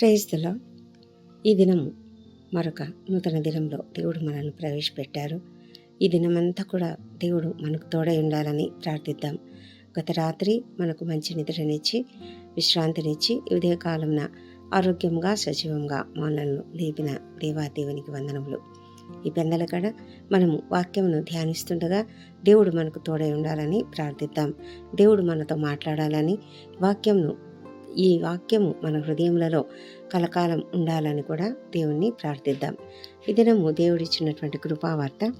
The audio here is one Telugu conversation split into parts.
ప్రైజ్లో ఈ దినం మరొక నూతన దినంలో దేవుడు మనల్ని ప్రవేశపెట్టారు. ఈ దినమంతా కూడా దేవుడు మనకు తోడై ఉండాలని ప్రార్థిద్దాం. గత రాత్రి మనకు మంచి నిద్రనిచ్చి విశ్రాంతినిచ్చి ఉదయ కాలంన ఆరోగ్యంగా సజీవంగా మనల్ని లేపిన దేవాదేవునికి వందనములు. ఈ పెందల కడ మనము వాక్యమును ధ్యానిస్తుండగా దేవుడు మనకు తోడై ఉండాలని ప్రార్థిద్దాం. దేవుడు మనతో మాట్లాడాలని వాక్యంను ఈ వాక్యము మన హృదయములలో కలకాలం ఉండాలని కూడా దేవుణ్ణి ప్రార్థిద్దాం. ఈ దినము దేవుడిచ్చినటువంటి కృపావార్త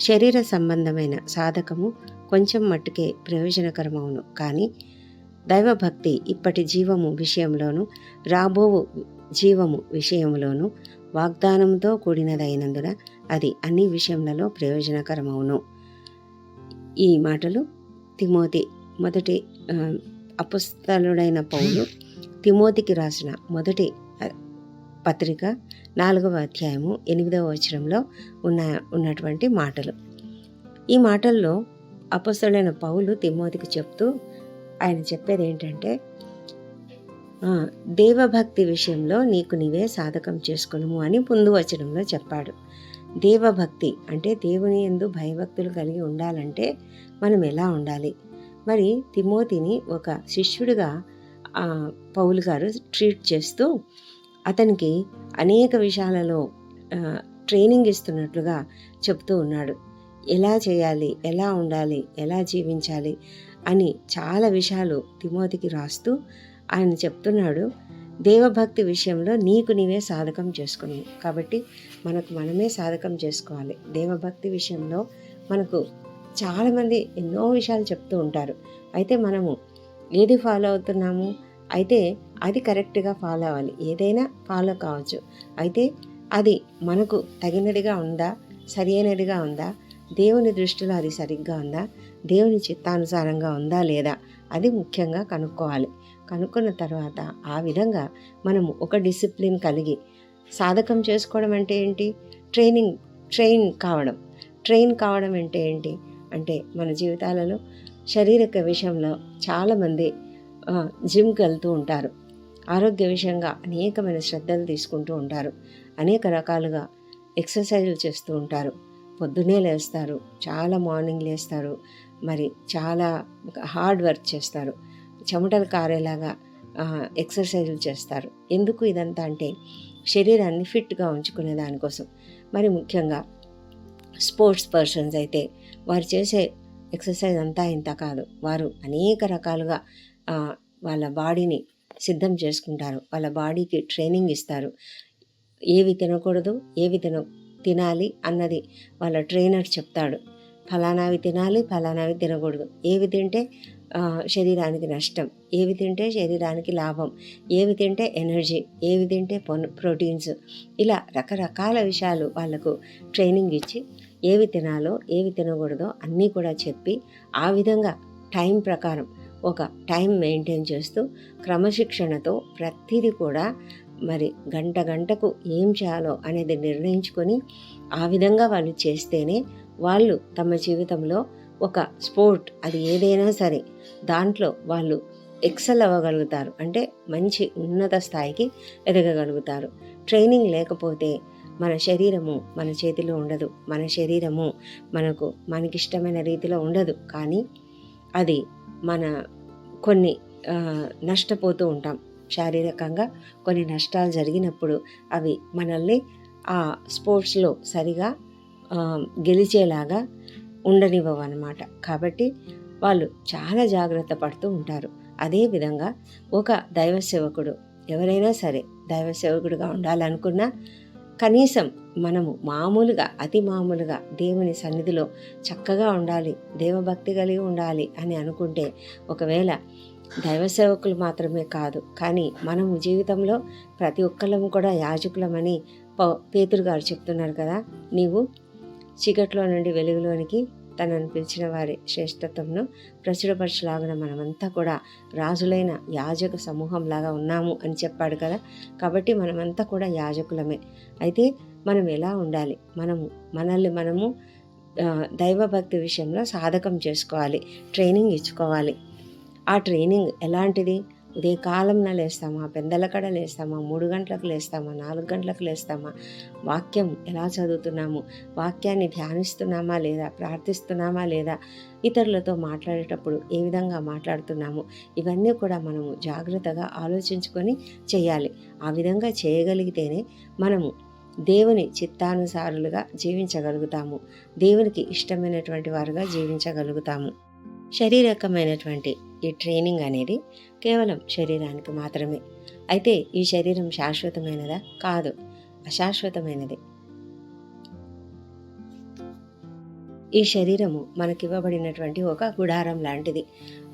శరీర సంబంధమైన సాధకము కొంచెం మట్టుకే ప్రయోజనకరమవును. కానీ దైవభక్తి ఇప్పటి జీవము విషయంలోను రాబోవు జీవము విషయంలోను వాగ్దానంతో కూడినదైనందున అది అన్ని విషయములలో ప్రయోజనకరమవును. ఈ మాటలు తిమోతి మొదటి అపుస్తలుడైన పౌలు తిమోతికి రాసిన మొదటి పత్రిక నాలుగవ అధ్యాయము ఎనిమిదవ వచనంలో ఉన్న ఉన్నటువంటి మాటలు. ఈ మాటల్లో అపస్తుడైన పౌలు తిమోతికి చెప్తూ ఆయన చెప్పేది ఏంటంటే దేవభక్తి విషయంలో నీకు నీవే సాధకం చేసుకును అని ముందు వచనంలో చెప్పాడు. దేవభక్తి అంటే దేవుని ఎందు భయభక్తులు కలిగి ఉండాలంటే మనం ఎలా ఉండాలి? మరి తిమోతిని ఒక శిష్యుడిగా పౌలు గారు ట్రీట్ చేస్తూ అతనికి అనేక విషయాలలో ట్రైనింగ్ ఇస్తున్నట్లుగా చెప్తూ ఉన్నాడు. ఎలా చేయాలి? ఎలా ఉండాలి? ఎలా జీవించాలి? అని చాలా విషయాలు తిమోతికి రాస్తూ ఆయన చెప్తున్నాడు. దేవభక్తి విషయంలో నీకు నీవే సాధకం చేసుకున్నావు. కాబట్టి మనకు మనమే సాధకం చేసుకోవాలి. దేవభక్తి విషయంలో మనకు చాలామంది ఎన్నో విషయాలు చెప్తూ ఉంటారు. అయితే మనము ఏది ఫాలో అవుతున్నాము? అయితే అది కరెక్ట్గా ఫాలో అవ్వాలి. ఏదైనా ఫాలో కావచ్చు. అయితే అది మనకు తగినదిగా ఉందా? సరి అయినదిగా ఉందా? దేవుని దృష్టిలో అది సరిగ్గా ఉందా? దేవుని చిత్తానుసారంగా ఉందా లేదా? అది ముఖ్యంగా కనుక్కోవాలి. కనుక్కున్న తర్వాత ఆ విధంగా మనము ఒక డిసిప్లిన్ కలిగి సాధకం చేసుకోవడం అంటే ఏంటి? ట్రైనింగ్ ట్రైన్ కావడం. ట్రైన్ కావడం అంటే ఏంటి? అంటే మన జీవితాలలో శారీరక విషయంలో చాలామంది జిమ్కి వెళ్తూ ఉంటారు. ఆరోగ్య విషయంగా అనేకమైన శ్రద్ధలు తీసుకుంటూ ఉంటారు. అనేక రకాలుగా ఎక్సర్సైజులు చేస్తూ ఉంటారు. పొద్దున్నే లేస్తారు చాలా మార్నింగ్ లేస్తారు మరి చాలా హార్డ్ వర్క్ చేస్తారు. చెమటలు కారేలాగా ఎక్సర్సైజులు చేస్తారు. ఎందుకు ఇదంతా అంటే శరీరాన్ని ఫిట్గా ఉంచుకునే దానికోసం. మరి ముఖ్యంగా స్పోర్ట్స్ పర్సన్స్ అయితే వారు చేసే ఎక్సర్సైజ్ అంతా ఇంత కాదు. వారు అనేక రకాలుగా వాళ్ళ బాడీని సిద్ధం చేసుకుంటారు. వాళ్ళ బాడీకి ట్రైనింగ్ ఇస్తారు. ఏవి తినకూడదు ఏవి తిన తినాలి అన్నది వాళ్ళ ట్రైనర్ చెప్తాడు. ఫలానావి తినాలి ఫలానావి తినకూడదు. ఏవి తింటే శరీరానికి నష్టం. ఏవి తింటే శరీరానికి లాభం. ఏవి తింటే ఎనర్జీ. ఏవి తింటే పొన్- ప్రోటీన్స్. ఇలా రకరకాల విషయాలు వాళ్ళకు ట్రైనింగ్ ఇచ్చి ఏవి తినాలో ఏవి తినకూడదో అన్నీ కూడా చెప్పి ఆ విధంగా టైం ప్రకారం ఒక టైం మెయింటైన్ చేస్తూ క్రమశిక్షణతో ప్రతిదీ కూడా మరి గంట గంటకు ఏం చేయాలో అనేది నిర్ణయించుకొని ఆ విధంగా వాళ్ళు చేస్తేనే వాళ్ళు తమ జీవితంలో ఒక స్పోర్ట్ అది ఏదైనా సరే దాంట్లో వాళ్ళు ఎక్సెల్ అవ్వగలుగుతారు. అంటే మంచి ఉన్నత స్థాయికి ఎదగగలుగుతారు. ట్రైనింగ్ లేకపోతే మన శరీరము మన చేతిలో ఉండదు. మన శరీరము మనకు మనకిష్టమైన రీతిలో ఉండదు. కానీ అది మన కొన్ని నష్టపోతూ ఉంటాం. శారీరకంగా కొన్ని నష్టాలు జరిగినప్పుడు అవి మనల్ని ఆ స్పోర్ట్స్లో సరిగా గెలిచేలాగా ఉండనివ్వవు అన్నమాట కాబట్టి వాళ్ళు చాలా జాగ్రత్త పడుతూ ఉంటారు. అదేవిధంగా ఒక దైవ సేవకుడు ఎవరైనా సరే దైవ సేవకుడుగా ఉండాలనుకున్నా కనీసం మనము మామూలుగా అతి మామూలుగా దేవుని సన్నిధిలో చక్కగా ఉండాలి దేవభక్తి కలిగి ఉండాలి అని అనుకుంటే ఒకవేళ దైవ సేవకులు మాత్రమే కాదు కానీ మనము జీవితంలో ప్రతి ఒక్కళ్ళము కూడా యాజకులమని పౌ- పేతురు గారు చెప్తున్నారు కదా నీవు చీకట్లో నుండి వెలుగులోనికి తనను పిలిచిన వారి శ్రేష్టత్వంను ప్రచురపరచలాగిన మనమంతా కూడా రాజులైన యాజక సమూహంలాగా ఉన్నాము అని చెప్పాడు కదా. కాబట్టి మనమంతా కూడా యాజకులమే. అయితే మనం ఎలా ఉండాలి? మనము మనల్ని మనము దైవభక్తి విషయంలో సాధకం చేసుకోవాలి ట్రైనింగ్ ఇచ్చుకోవాలి. ఆ ట్రైనింగ్ ఎలాంటిది? ఉదయకాలంన లేస్తామా? పెందలకడ లేస్తామా? మూడు గంటలకు లేస్తామా? నాలుగు గంటలకు లేస్తామా? వాక్యం ఎలా చదువుతున్నాము? వాక్యాన్ని ధ్యానిస్తున్నామా లేదా? ప్రార్థిస్తున్నామా లేదా? ఇతరులతో మాట్లాడేటప్పుడు ఏ విధంగా మాట్లాడుతున్నాము? ఇవన్నీ కూడా మనము జాగ్రత్తగా ఆలోచించుకొని చేయాలి. ఆ విధంగా చేయగలిగితేనే మనము దేవుని చిత్తానుసారులుగా జీవించగలుగుతాము. దేవునికి ఇష్టమైనటువంటి వారుగా జీవించగలుగుతాము. శరీరకమైనటువంటి ఈ ట్రైనింగ్ అనేది కేవలం శరీరానికి మాత్రమే. అయితే ఈ శరీరం శాశ్వతమైనదా? కాదు. అశాశ్వతమైనది. ఈ శరీరము మనకివ్వబడినటువంటి ఒక గుడారం లాంటిది.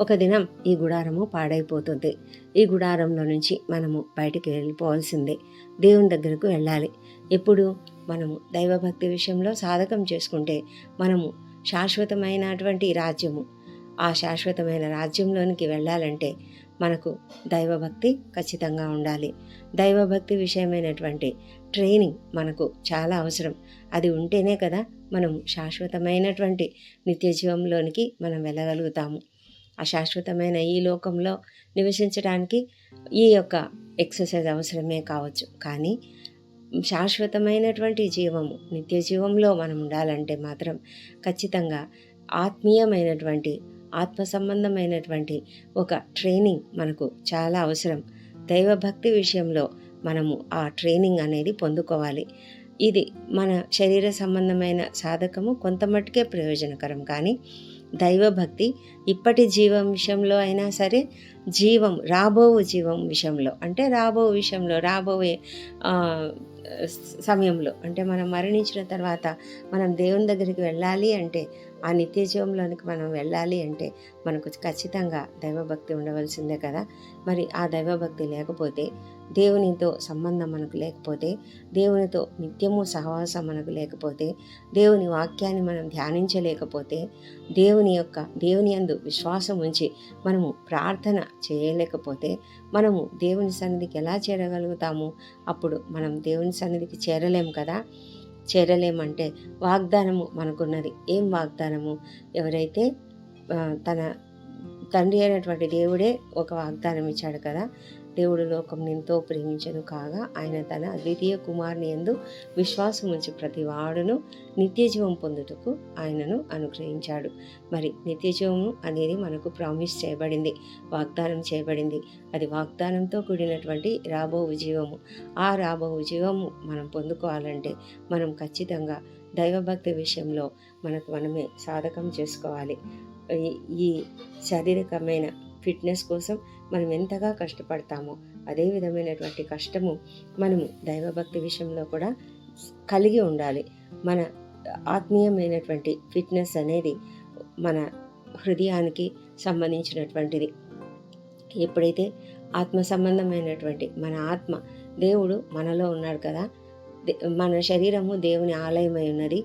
ఒక దినం ఈ గుడారము పాడైపోతుంది. ఈ గుడారంలో నుంచి మనము బయటికి వెళ్ళిపోవాల్సిందే. దేవుని దగ్గరకు వెళ్ళాలి. ఎప్పుడు? మనము దైవభక్తి విషయంలో సాధకం చేసుకుంటే మనము శాశ్వతమైనటువంటి రాజ్యము ఆ శాశ్వతమైన రాజ్యంలోనికి వెళ్ళాలంటే మనకు దైవభక్తి ఖచ్చితంగా ఉండాలి. దైవభక్తి విషయమైనటువంటి ట్రైనింగ్ మనకు చాలా అవసరం. అది ఉంటేనే కదా మనం శాశ్వతమైనటువంటి నిత్య జీవంలోనికి మనం వెళ్ళగలుగుతాము. ఆ శాశ్వతమైన ఈ లోకంలో నివసించడానికి ఈ యొక్క ఎక్సర్సైజ్ అవసరమే కావచ్చు. కానీ శాశ్వతమైనటువంటి జీవము నిత్య జీవంలో మనం ఉండాలంటే మాత్రం ఖచ్చితంగా ఆత్మీయమైనటువంటి ఆత్మ సంబంధమైనటువంటి ఒక ట్రైనింగ్ మనకు చాలా అవసరం. దైవభక్తి విషయంలో మనము ఆ ట్రైనింగ్ అనేది పొందుకోవాలి. ఇది మన శరీర సంబంధమైన సాధకము కొంత మట్టుకే ప్రయోజనకరం. కానీ దైవభక్తి ఇప్పటి జీవం విషయంలో అయినా సరే జీవం రాబో జీవం విషయంలో అంటే రాబో విషయంలో రాబోయే సమయంలో అంటే మనం మరణించిన తర్వాత మనం దేవుని దగ్గరికి వెళ్ళాలి అంటే ఆ నిత్య జీవంలోనికి మనం వెళ్ళాలి అంటే మనకు ఖచ్చితంగా దైవభక్తి ఉండవలసిందే కదా. మరి ఆ దైవభక్తి లేకపోతే దేవునితో సంబంధం మనకు లేకపోతే దేవునితో నిత్యము సహవాసం మనకు లేకపోతే దేవుని వాక్యాన్ని మనం ధ్యానించలేకపోతే దేవుని యొక్క దేవుని అందు విశ్వాసం ఉంచి మనము ప్రార్థన చేయలేకపోతే మనము దేవుని సన్నిధికి ఎలా చేరగలుగుతాము? అప్పుడు మనం దేవుని సన్నిధికి చేరలేము కదా. చేరలేమంటే వాగ్దానము మనకున్నది. ఏం వాగ్దానము? ఎవరైతే తన తండ్రి అయినటువంటి దేవుడే ఒక వాగ్దానం ఇచ్చాడు కదా దేవుడు లోకం ఎంతో ప్రేమించను కాగా ఆయన తన అద్వితీయ కుమారుని ఎందు విశ్వాసం ఉంచి ప్రతి వాడును నిత్యజీవం పొందుటకు ఆయనను అనుగ్రహించాడు. మరి నిత్యజీవము అనేది మనకు ప్రామిస్ చేయబడింది వాగ్దానం చేయబడింది. అది వాగ్దానంతో కూడినటువంటి రాబో జీవము ఆ రాబో జీవము మనం పొందుకోవాలంటే మనం ఖచ్చితంగా దైవభక్తి విషయంలో మనకు మనమే సాధకం చేసుకోవాలి. ఈ శారీరకమైన ఫిట్నెస్ కోసం మనం ఎంతగా కష్టపడతామో అదే విధమైనటువంటి కష్టము మనము దైవభక్తి విషయంలో కూడా కలిగి ఉండాలి. మన ఆత్మీయమైనటువంటి ఫిట్నెస్ అనేది మన హృదయానికి సంబంధించినటువంటిది. ఎప్పుడైతే ఆత్మ సంబంధమైనటువంటి మన ఆత్మ దేవుడు మనలో ఉన్నాడు కదా మన శరీరము దేవుని ఆలయమై ఉన్నది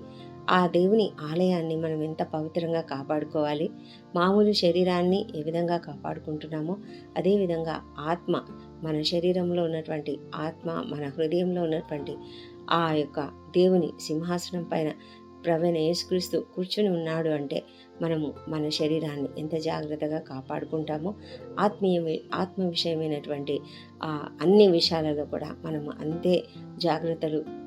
ఆ దేవుని ఆలయాన్ని మనం ఎంత పవిత్రంగా కాపాడుకోవాలి? మామూలు శరీరాన్ని ఏ విధంగా కాపాడుకుంటున్నామో అదేవిధంగా ఆత్మ మన శరీరంలో ఉన్నటువంటి ఆత్మ మన హృదయంలో ఉన్నటువంటి ఆ యొక్క దేవుని సింహాసనం పైన ప్రవీణ యేసుక్రీస్తు కూర్చుని ఉన్నాడు అంటే మనము మన శరీరాన్ని ఎంత జాగ్రత్తగా కాపాడుకుంటామో ఆత్మీయ ఆత్మ విషయమైనటువంటి అన్ని విషయాలలో కూడా మనము అంతే జాగ్రత్తలు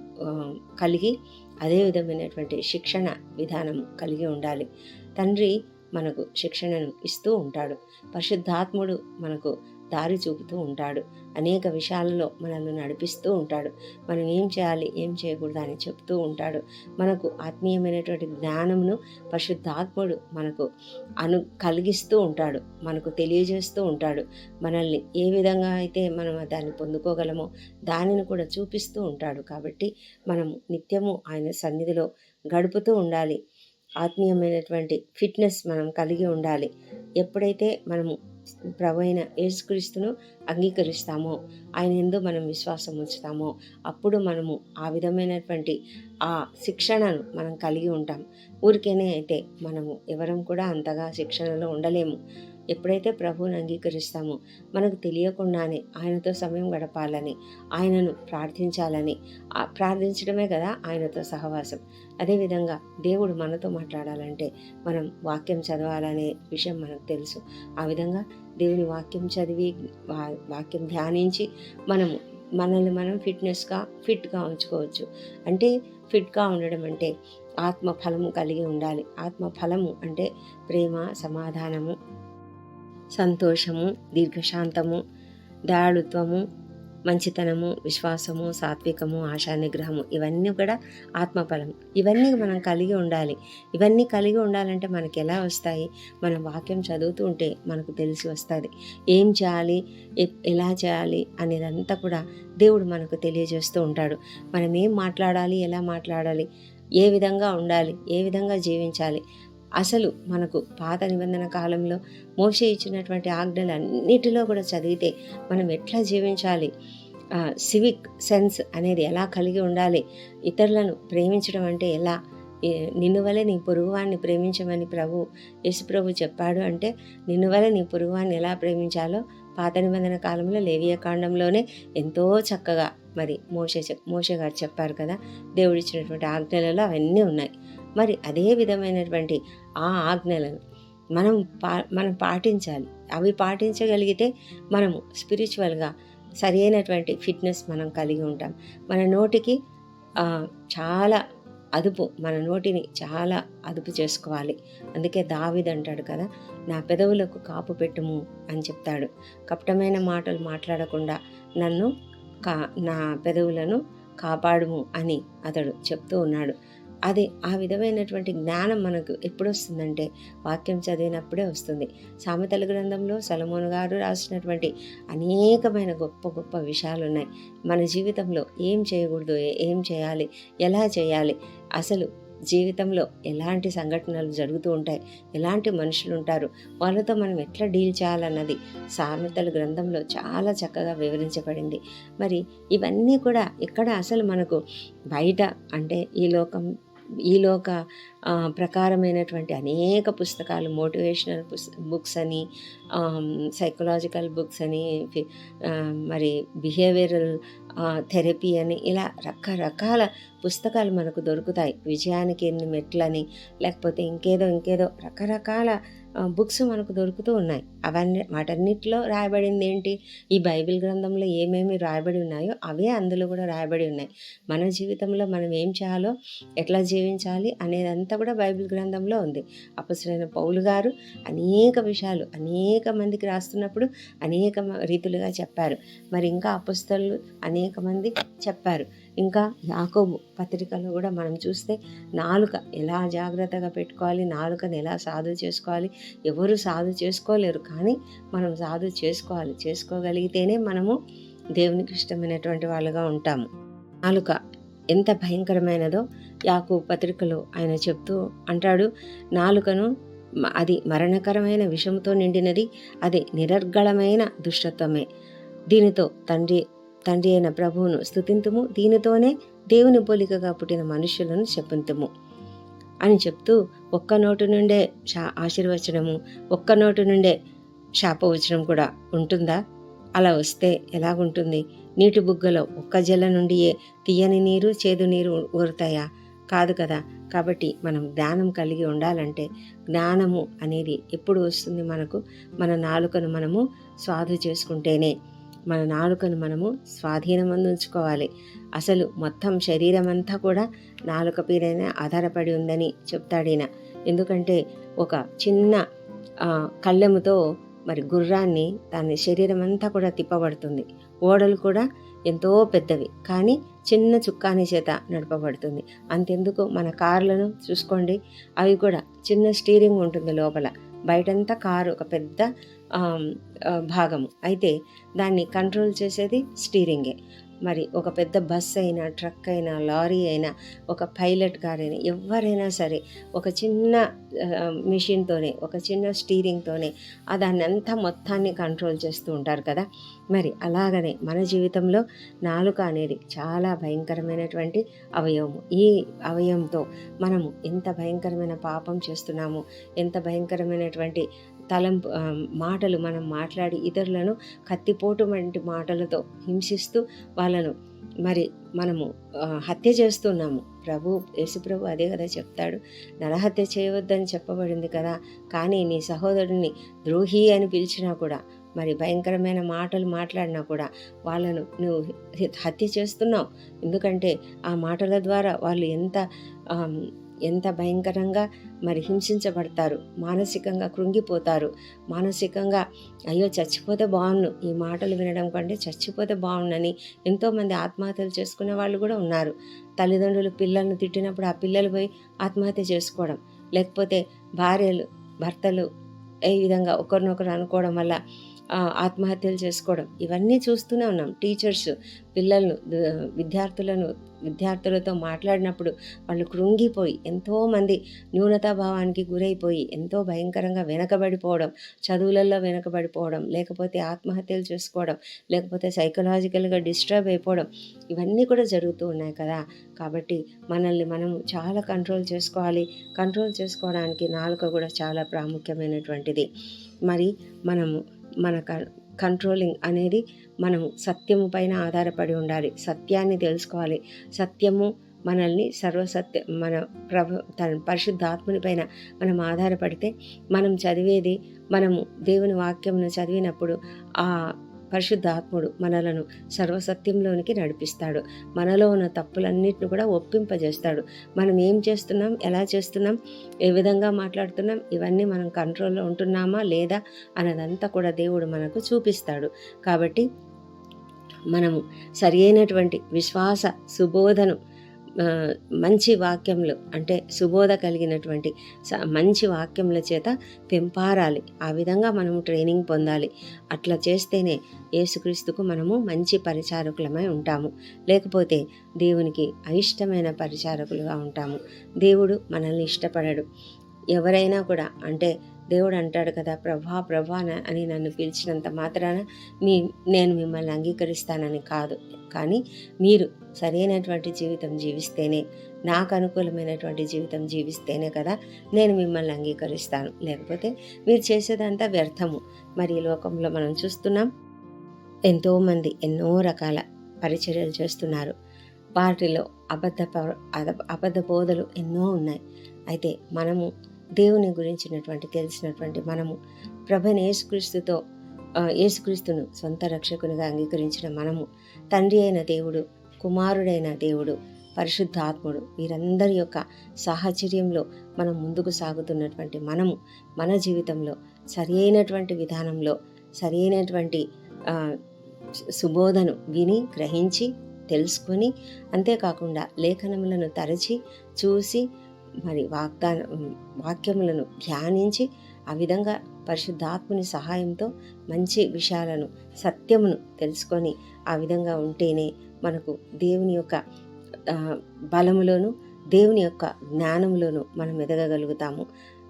కలిగి అదే విధమైనటువంటి శిక్షణ విధానం కలిగి ఉండాలి. తండ్రి మనకు శిక్షణను ఇస్తూ ఉంటాడు. పరిశుద్ధాత్ముడు మనకు దారి చూపుతూ ఉంటాడు. అనేక విషయాలలో మనల్ని నడిపిస్తూ ఉంటాడు. మనం ఏం చేయాలి ఏం చేయకూడదు అని చెప్తూ ఉంటాడు. మనకు ఆత్మీయమైనటువంటి జ్ఞానమును పరిశుద్ధాత్ముడు మనకు అను కలిగిస్తూ ఉంటాడు. మనకు తెలియజేస్తూ ఉంటాడు. మనల్ని ఏ విధంగా అయితే మనం దాన్ని పొందుకోగలమో దానిని కూడా చూపిస్తూ ఉంటాడు. కాబట్టి మనం నిత్యము ఆయన సన్నిధిలో గడుపుతూ ఉండాలి. ఆత్మీయమైనటువంటి ఫిట్నెస్ మనం కలిగి ఉండాలి. ఎప్పుడైతే మనము ప్రభు అయిన యేసుక్రీస్తును అంగీకరిస్తామో. ఆయన ఎందు మనం విశ్వాసం ఉంచుతామో. అప్పుడు మనము ఆ విధమైనటువంటి ఆ శిక్షణను మనం కలిగి ఉంటాం. ఊరికేనే అయితే మనము ఎవరం కూడా అంతగా శిక్షణలో ఉండలేము. ఎప్పుడైతే ప్రభువుని అంగీకరిస్తామో మనకు తెలియకుండానే ఆయనతో సమయం గడపాలని ఆయనను ప్రార్థించాలని ప్రార్థించడమే కదా ఆయనతో సహవాసం. అదేవిధంగా దేవుడు మనతో మాట్లాడాలంటే మనం వాక్యం చదవాలనే విషయం మనకు తెలుసు. ఆ విధంగా దేవుని వాక్యం చదివి వా- వాక్యం ధ్యానించి మనము మనల్ని మనం ఫిట్నెస్గా ఫిట్గా ఉంచుకోవచ్చు. అంటే ఫిట్గా ఉండడం అంటే ఆత్మ ఫలము కలిగి ఉండాలి. ఆత్మ ఫలము అంటే ప్రేమ సమాధానము సంతోషము దీర్ఘశాంతము దయాళుత్వము మంచితనము విశ్వాసము సాత్వికము ఆశా నిగ్రహము ఇవన్నీ కూడా ఆత్మఫలం ఇవన్నీ మనం కలిగి ఉండాలి. ఇవన్నీ కలిగి ఉండాలంటే మనకి ఎలా వస్తాయి? మనం వాక్యం చదువుతూ ఉంటే మనకు తెలిసి వస్తుంది. ఏం చేయాలి? ఎలా చేయాలి? అనేదంతా కూడా దేవుడు మనకు తెలియజేస్తూ ఉంటాడు. మనం ఏం మాట్లాడాలి? ఎలా మాట్లాడాలి? ఏ విధంగా ఉండాలి? ఏ విధంగా జీవించాలి? అసలు మనకు పాత నిబంధన కాలంలో మోసే ఇచ్చినటువంటి ఆజ్ఞలు అన్నిటిలో కూడా చదివితే మనం ఎట్లా జీవించాలి? సివిక్ సెన్స్ అనేది ఎలా కలిగి ఉండాలి? ఇతరులను ప్రేమించడం అంటే ఎలా? నిన్ను వలె నీ పొరుగువాన్ని ప్రేమించమని ప్రభు యేసు చెప్పాడు అంటే నిన్ను వలె నీ పొరుగువాన్ని ఎలా ప్రేమించాలో పాత నిబంధన కాలంలో లేవియ కాండంలోనే ఎంతో చక్కగా మరి మోసే చెప్- గారు చెప్పారు కదా దేవుడిచ్చినటువంటి ఆజ్ఞలలో అవన్నీ ఉన్నాయి. మరి అదే విధమైనటువంటి ఆ ఆజ్ఞలను మనం పా మనం పాటించాలి. అవి పాటించగలిగితే మనము స్పిరిచువల్గా సరైనటువంటి ఫిట్నెస్ మనం కలిగి ఉంటాం. మన నోటికి చాలా అదుపు మన నోటిని చాలా అదుపు చేసుకోవాలి. అందుకే దావిద్ అంటాడు కదా నా పెదవులకు కాపు పెట్టుము అని చెప్తాడు. కపటమైన మాటలు మాట్లాడకుండా నన్ను కా నా పెదవులను కాపాడుము అని అతడు చెప్తూ ఉన్నాడు. అది ఆ విధమైనటువంటి జ్ఞానం మనకు ఎప్పుడు వస్తుందంటే వాక్యం చదివినప్పుడే వస్తుంది. సామెతల గ్రంథంలో సలమోన్ గారు రాసినటువంటి అనేకమైన గొప్ప గొప్ప విషయాలు ఉన్నాయి మన జీవితంలో ఏం చేయకూడదు ఏం చేయాలి ఎలా చేయాలి అసలు జీవితంలో ఎలాంటి సంఘటనలు జరుగుతూ ఉంటాయి ఎలాంటి మనుషులు ఉంటారు వాళ్ళతో మనం ఎట్లా డీల్ చేయాలన్నది సామెతల గ్రంథంలో చాలా చక్కగా వివరించబడింది. మరి ఇవన్నీ కూడా ఇక్కడ అసలు మనకు బయట అంటే ఈ లోకం ఈలోక ప్రకారమైనటువంటి అనేక పుస్తకాలు మోటివేషనల్ బుక్స్ అని సైకలాజికల్ బుక్స్ అని మరి బిహేవియరల్ థెరపీ అని ఇలా రకరకాల పుస్తకాలు మనకు దొరుకుతాయి. విజయానికి ఎన్ని మెట్లని లేకపోతే ఇంకేదో ఇంకేదో రకరకాల బుక్స్ మనకు దొరుకుతూ ఉన్నాయి. అవన్నీ వాటన్నిటిలో రాయబడింది ఏంటి? ఈ బైబిల్ గ్రంథంలో ఏమేమి రాయబడి ఉన్నాయో అవే అందులో కూడా రాయబడి ఉన్నాయి. మన జీవితంలో మనం ఏం చేయాలో ఎట్లా జీవించాలి అనేదంతా కూడా బైబిల్ గ్రంథంలో ఉంది. అపసరైన పౌలు గారు అనేక విషయాలు అనేక మందికి రాస్తున్నప్పుడు అనేక రీతులుగా చెప్పారు. మరి ఇంకా అపస్తలు అనేక మంది చెప్పారు. ఇంకా యాకోబు పత్రికలో కూడా మనం చూస్తే నాలుక ఎలా జాగ్రత్తగా పెట్టుకోవాలి నాలుకను ఎలా సాధు చేసుకోవాలి ఎవరు సాధు చేసుకోలేరు కానీ మనం సాధు చేసుకోవాలి చేసుకోగలిగితేనే మనము దేవునికి ఇష్టమైనటువంటి వాళ్ళుగా ఉంటాము. నాలుక ఎంత భయంకరమైనదో యాకు పత్రికలో ఆయన చెప్తూ అంటాడు నాలుకను అది మరణకరమైన విషంతో నిండినది అది నిరర్గళమైన దుష్టత్వమే. దీనితో తండ్రి తండ్రి అయిన ప్రభువును స్థుతింతుము దీనితోనే దేవుని పోలికగా పుట్టిన మనుషులను చెప్పుంతుము అని చెప్తూ ఒక్క నోటు నుండే శా ఆశీర్వచనము ఒక్క నోటు నుండే శాపవచనం కూడా ఉంటుందా? అలా వస్తే ఎలాగుంటుంది? నీటి బుగ్గలో ఒక్క జల నుండి తీయని నీరు చేదు నీరు ఊరుతాయా? కాదు కదా. కాబట్టి మనం జ్ఞానం కలిగి ఉండాలంటే జ్ఞానము అనేది ఎప్పుడు వస్తుంది మనకు? మన నాలుకను మనము స్వాధు చేసుకుంటేనే. మన నాలుకను మనము స్వాధీనమందు ఉంచుకోవాలి అసలు మొత్తం శరీరం అంతా కూడా నాలుక పైనే ఆధారపడి ఉందని చెప్తాడు ఈయన. ఎందుకంటే ఒక చిన్న కళ్ళెముతో మరి గుర్రాన్ని దాని శరీరం అంతా కూడా తిప్పబడుతుంది. ఓడలు కూడా ఎంతో పెద్దవి కానీ చిన్న చుక్కాని చేత నడపబడుతుంది. అంతెందుకు మన కార్లను చూసుకోండి అవి కూడా చిన్న స్టీరింగ్ ఉంటుంది లోపల. బయటంతా కారు ఒక పెద్ద భాగము. అయితే దాన్ని కంట్రోల్ చేసేది స్టీరింగే. మరి ఒక పెద్ద బస్ అయినా ట్రక్ అయినా లారీ అయినా ఒక పైలట్ గారైనా ఎవరైనా సరే ఒక చిన్న మిషన్తోనే ఒక చిన్న స్టీరింగ్తోనే దాన్ని అంతా మొత్తాన్ని కంట్రోల్ చేస్తూ ఉంటారు కదా. మరి అలాగనే మన జీవితంలో నాలుక అనేది చాలా భయంకరమైనటువంటి అవయవము. ఈ అవయవంతో మనము ఎంత భయంకరమైన పాపం చేస్తున్నాము ఎంత భయంకరమైనటువంటి తలంపు మాటలు మనం మాట్లాడి ఇతరులను కత్తిపోటు వంటి మాటలతో హింసిస్తూ వాళ్ళను మరి మనము హత్య చేస్తున్నాము. ప్రభు యేసుప్రభు అదే కదా చెప్తాడు. నరహత్య చేయవద్దని చెప్పబడింది కదా. కానీ నీ సహోదరుని ద్రోహి అని పిలిచినా కూడా మరి భయంకరమైన మాటలు మాట్లాడినా కూడా వాళ్ళను నువ్వు హత్య చేస్తున్నావు. ఎందుకంటే ఆ మాటల ద్వారా వాళ్ళు ఎంత ఎంత భయంకరంగా మరి హింసించబడతారు మానసికంగా కృంగిపోతారు. మానసికంగా అయ్యో చచ్చిపోతే బాగుండు ఈ మాటలు వినడం కంటే చచ్చిపోతే బాగుండని ఎంతోమంది ఆత్మహత్యలు చేసుకునే వాళ్ళు కూడా ఉన్నారు. తల్లిదండ్రులు పిల్లలను తిట్టినప్పుడు ఆ పిల్లలు పోయి ఆత్మహత్య చేసుకోవడం. లేకపోతే భార్యలు భర్తలు ఈ విధంగా ఒకరినొకరు అనుకోవడం వల్ల ఆత్మహత్యలు చేసుకోవడం. ఇవన్నీ చూస్తూనే ఉన్నాం. టీచర్స్ పిల్లలను విద్యార్థులను విద్యార్థులతో మాట్లాడినప్పుడు వాళ్ళు కృంగిపోయి ఎంతోమంది న్యూనతాభావానికి గురైపోయి ఎంతో భయంకరంగా వెనకబడిపోవడం చదువులలో వెనకబడిపోవడం లేకపోతే ఆత్మహత్యలు చేసుకోవడం లేకపోతే సైకలాజికల్గా డిస్టర్బ్ అయిపోవడం ఇవన్నీ కూడా జరుగుతూ ఉన్నాయి కదా. కాబట్టి మనల్ని మనం చాలా కంట్రోల్ చేసుకోవాలి. కంట్రోల్ చేసుకోవడానికి నాలుక కూడా చాలా ప్రాముఖ్యమైనటువంటిది. మరి మనము మన క- కంట్రోలింగ్ అనేది మనం సత్యము పైన ఆధారపడి ఉండాలి. సత్యాన్ని తెలుసుకోవాలి. సత్యము మనల్ని సర్వసత్య మన ప్రభు తన పరిశుద్ధాత్ముని పైన మనం ఆధారపడితే మనం చదివేది మనము దేవుని వాక్యమును చదివినప్పుడు ఆ పరిశుద్ధాత్ముడు మనలను సర్వసత్యంలోనికి నడిపిస్తాడు. మనలో ఉన్న తప్పులన్నిటిని కూడా ఒప్పింపజేస్తాడు. మనం ఏం చేస్తున్నాం? ఎలా చేస్తున్నాం? ఏ విధంగా మాట్లాడుతున్నాం? ఇవన్నీ మనం కంట్రోల్లో ఉంటున్నామా? లేదా? అన్నదంతా కూడా దేవుడు మనకు చూపిస్తాడు. కాబట్టి మనము సరి అయినటువంటి విశ్వాస సుబోధను మంచి వాక్యములు అంటే సుబోధ కలిగినటువంటి స- మంచి వాక్యముల చేత పెంపారాలి. ఆ విధంగా మనము ట్రైనింగ్ పొందాలి. అట్లా చేస్తేనే యేసుక్రీస్తుకు మనము మంచి పరిచారకులమై ఉంటాము. లేకపోతే దేవునికి అయిష్టమైన పరిచారకులుగా ఉంటాము. దేవుడు మనల్ని ఇష్టపడడు. ఎవరైనా కూడా అంటే దేవుడు అంటాడు కదా ప్రభా ప్రభా అని నన్ను పిలిచినంత మాత్రాన మీ నేను మిమ్మల్ని అంగీకరిస్తానని కాదు. కానీ మీరు సరైనటువంటి జీవితం జీవిస్తేనే నాకు అనుకూలమైనటువంటి జీవితం జీవిస్తేనే కదా నేను మిమ్మల్ని అంగీకరిస్తాను. లేకపోతే మీరు చేసేదంతా వ్యర్థము. మరి ఈ లోకంలో మనం చూస్తున్నాం ఎంతోమంది ఎన్నో రకాల పరిచర్యలు చేస్తున్నారు. వాటిలో అబద్ధ ప- అద- అబద్ధ బోధలు ఎన్నో ఉన్నాయి. అయితే మనము దేవుని గురించినటువంటి తెలిసినటువంటి మనము. ప్రభని యేసుక్రీస్తుతో యేసుక్రీస్తును సొంత రక్షకునిగా అంగీకరించిన మనము. తండ్రి అయిన దేవుడు కుమారుడైన దేవుడు పరిశుద్ధాత్ముడు వీరందరి యొక్క సాహచర్యంలో మనం ముందుకు సాగుతున్నటువంటి మనము. మన జీవితంలో సరి అయినటువంటి విధానంలో సరి అయినటువంటి సుబోధను విని గ్రహించి తెలుసుకొని అంతేకాకుండా లేఖనములను తరచి చూసి మరి వాగ్దాన వాక్యములను ధ్యానించి ఆ విధంగా పరిశుద్ధాత్ముని సహాయంతో మంచి విషయాలను సత్యమును తెలుసుకొని ఆ విధంగా ఉంటేనే మనకు దేవుని యొక్క బలములోను దేవుని యొక్క జ్ఞానంలోను మనం ఎదగగలుగుతాము.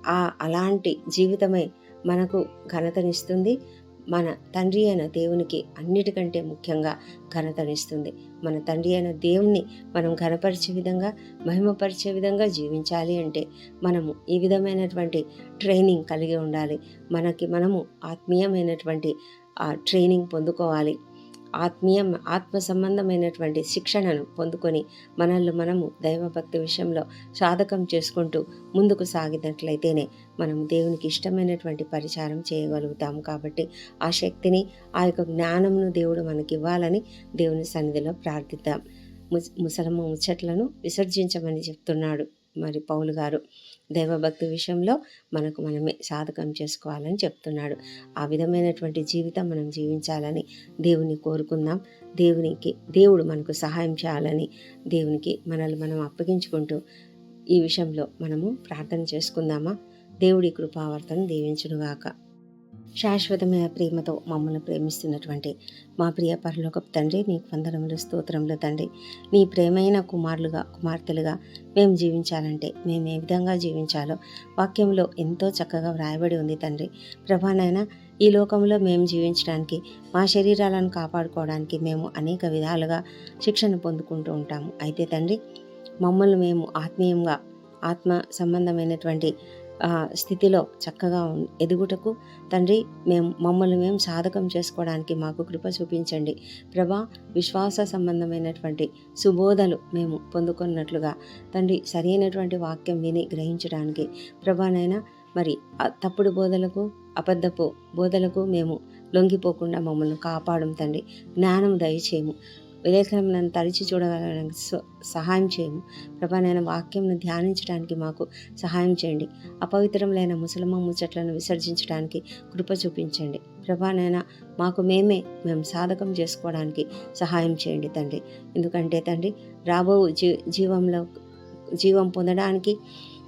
ఆ అలాంటి జీవితమే మనకు ఘనతనిస్తుంది. మన తండ్రి అయిన దేవునికి అన్నిటికంటే ముఖ్యంగా ఘనతనిస్తుంది. మన తండ్రి అయిన దేవుణ్ణి మనం ఘనపరిచే విధంగా మహిమపరిచే విధంగా జీవించాలి అంటే మనము ఈ విధమైనటువంటి ట్రైనింగ్ కలిగి ఉండాలి. మనకి మనము ఆత్మీయమైనటువంటి ఆ ట్రైనింగ్ పొందుకోవాలి. ఆత్మీయ ఆత్మ సంబంధమైనటువంటి శిక్షణను పొందుకొని మనల్ని మనము దైవభక్తి విషయంలో సాధకం చేసుకుంటూ ముందుకు సాగినట్లయితేనే మనం దేవునికి ఇష్టమైనటువంటి పరిచారం చేయగలుగుతాము. కాబట్టి ఆ శక్తిని ఆ యొక్క జ్ఞానంను దేవుడు మనకి ఇవ్వాలని దేవుని సన్నిధిలో ప్రార్థిద్దాం. ముస్ ముసలమ్మ ముచ్చట్లను విసర్జించమని చెప్తున్నాడు మరి పౌలు గారు. దైవభక్తి విషయంలో మనకు మనమే సాధకం చేసుకోవాలని చెప్తున్నాడు. ఆ విధమైనటువంటి జీవితం మనం జీవించాలని దేవుని కోరుకుందాం. దేవునికి దేవుడు మనకు సహాయం చేయాలని దేవునికి మనల్ని మనం అప్పగించుకుంటూ ఈ విషయంలో మనము ప్రార్థన చేసుకుందామా? దేవుడి కృపావర్తను దీవించునుగాక. శాశ్వతమైన ప్రేమతో మమ్మల్ని ప్రేమిస్తున్నటువంటి మా ప్రియ పరలోకపు తండ్రి నీకు వందనములు స్తోత్రములు తండ్రి. నీ ప్రేమైన కుమారులుగా కుమార్తెలుగా మేము జీవించాలంటే మేము ఏ విధంగా జీవించాలో వాక్యంలో ఎంతో చక్కగా వ్రాయబడి ఉంది తండ్రి. ప్రభానైనా ఈ లోకంలో మేము జీవించడానికి మా శరీరాలను కాపాడుకోవడానికి మేము అనేక విధాలుగా శిక్షణ పొందుకుంటూ ఉంటాము. అయితే తండ్రి మమ్మల్ని మేము ఆత్మీయంగా ఆత్మ సంబంధమైనటువంటి స్థితిలో చక్కగా ఎదుగుటకు తండ్రి మేము మమ్మల్ని మేము సాధకం చేసుకోవడానికి మాకు కృప చూపించండి. ప్రభా విశ్వాస సంబంధమైనటువంటి సుబోధలు మేము పొందుకున్నట్లుగా తండ్రి సరైనటువంటి వాక్యం విని గ్రహించడానికి ప్రభానైనా మరి తప్పుడు బోధలకు అబద్ధపు బోధలకు మేము లొంగిపోకుండా మమ్మల్ని కాపాడం తండ్రి. జ్ఞానం దయచేయము. విలేఖనం నన్ను తరిచి చూడగలడానికి సహాయం చేయము. ప్రభా నేను వాక్యంను ధ్యానించడానికి మాకు సహాయం చేయండి. అపవిత్రములైన ముసలమ్మ ముచ్చట్లను విసర్జించడానికి కృప చూపించండి. ప్రభా మాకు మేమే మేము సాధకం చేసుకోవడానికి సహాయం చేయండి తండ్రి. ఎందుకంటే తండ్రి రాబో జీ జీవంలో జీవం పొందడానికి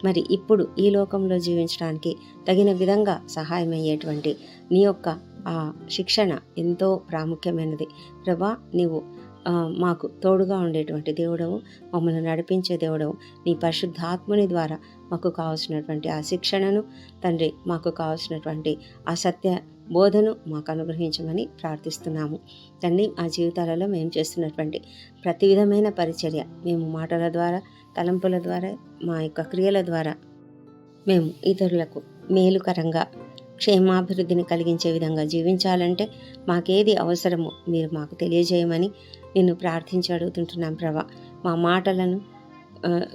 మరి ఇప్పుడు ఈ లోకంలో జీవించడానికి తగిన విధంగా సహాయం అయ్యేటువంటి నీ యొక్క ఆ శిక్షణ ఎంతో ప్రాముఖ్యమైనది. ప్రభా నీవు మాకు తోడుగా ఉండేటువంటి దేవుడవు మమ్మల్ని నడిపించే దేవుడవు. నీ పరిశుద్ధాత్ముని ద్వారా మాకు కావాల్సినటువంటి ఆ శిక్షణను తండ్రి మాకు కావాల్సినటువంటి ఆ సత్య బోధను మాకు అనుగ్రహించమని ప్రార్థిస్తున్నాము. తండ్రి మా జీవితాలలో మేము చేస్తున్నటువంటి ప్రతి విధమైన పరిచర్య మేము మాటల ద్వారా తలంపుల ద్వారా మా యొక్క క్రియల ద్వారా మేము ఇతరులకు మేలుకరంగా క్షేమాభివృద్ధిని కలిగించే విధంగా జీవించాలంటే మాకేది అవసరమో మీరు మాకు తెలియజేయమని నిన్ను ప్రార్థించి అడుగుతుంటున్నాం ప్రభా. మా మాటలను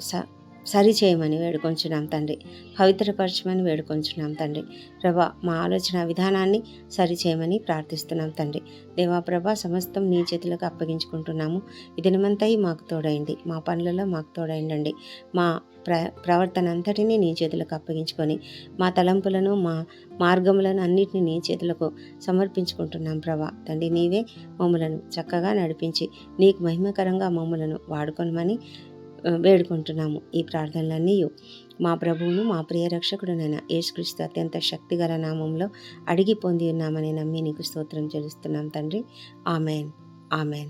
స సరి చేయమని వేడుకొంచున్నాం తండ్రి. పవిత్రపరచమని వేడుకొంచున్నాం తండ్రి. ప్రభా మా ఆలోచన విధానాన్ని సరిచేయమని ప్రార్థిస్తున్నాం తండ్రి. దేవాప్రభా సమస్తం నీ చేతులకు అప్పగించుకుంటున్నాము. ఈ మాకు తోడైంది మా పనులలో మాకు తోడైండండి. మా ప్ర ప్రవర్తన అంతటినీ నీ చేతులకు అప్పగించుకొని మా తలంపులను మా మార్గములను అన్నిటిని నీ చేతులకు సమర్పించుకుంటున్నాం ప్రభా. తండ్రి నీవే మమ్మలను చక్కగా నడిపించి నీకు మహిమకరంగా మమ్మలను వాడుకొనమని వేడుకుంటున్నాము. ఈ ప్రార్థనలన్నీ మా ప్రభువును మా ప్రియ రక్షకుడునైన యేసుక్రీస్తు అత్యంత శక్తిగల నామంలో అడిగి పొంది ఉన్నామని నమ్మి నీకు స్తోత్రం చెల్లిస్తున్నాం తండ్రి. ఆమెన్. ఆమెన్.